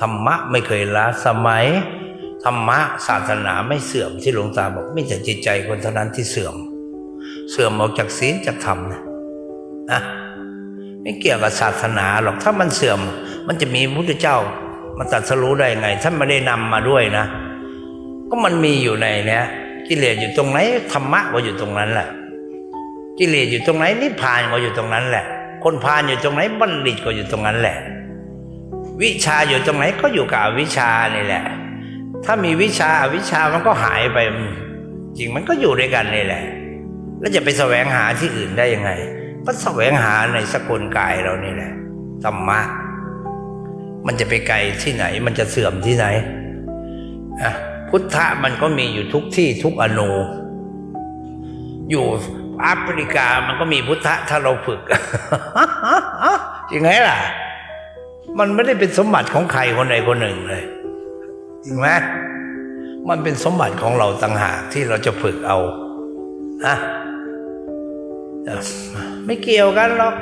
ธรรมะไม่เคยล้าสมัย ธรรมะศาสนาไม่เสื่อมที่หลวงตาบอกไม่แต่จิตใจคนเท่านั้นที่เสื่อม เสื่อมออกจากศีลจากธรรมนะนะไม่เกี่ยวกับศาสนาหรอกถ้ามันเสื่อม มันจะมีพุทธเจ้ามาตรัสรู้ได้ไงท่านไม่ได้นำมาด้วยนะ ก็มันมีอยู่ในเนี้ยกิเลสอยู่ตรงไหนธรรมะก็อยู่ตรงนั้นแหละกิเลสอยู่ตรงไหนนิพพานก็อยู่ตรงนั้นแหละ คนพาลอยู่ตรงไหนบัณฑิตก็อยู่ตรงนั้นแหละ วิชาอยู่ตรงไหนก็อยู่กับวิชานี่แหละ ถ้ามีวิชาอวิชามันก็หายไป จริงมันก็อยู่ด้วยกันนี่แหละ แล้วจะไปแสวงหาที่อื่นได้ยังไง ก็แสวงหาในสกุลกายเรานี่แหละธรรมะ มันจะไปไกลที่ไหน มันจะเสื่อมที่ไหนอะพุทธะมันก็มีอยู่ทุกที่ทุกอนูอยู่แอฟริกามันก็มีพุทธะถ้าเราฝึกจริงไหมล่ะ มันไม่ได้เป็นสมบัติของใครคนใดคนหนึ่งเลยจริงไหมมันเป็นสมบัติของเราต่างหากที่เราจะฝึกเอาอะไม่เกี่ยวกันหรอก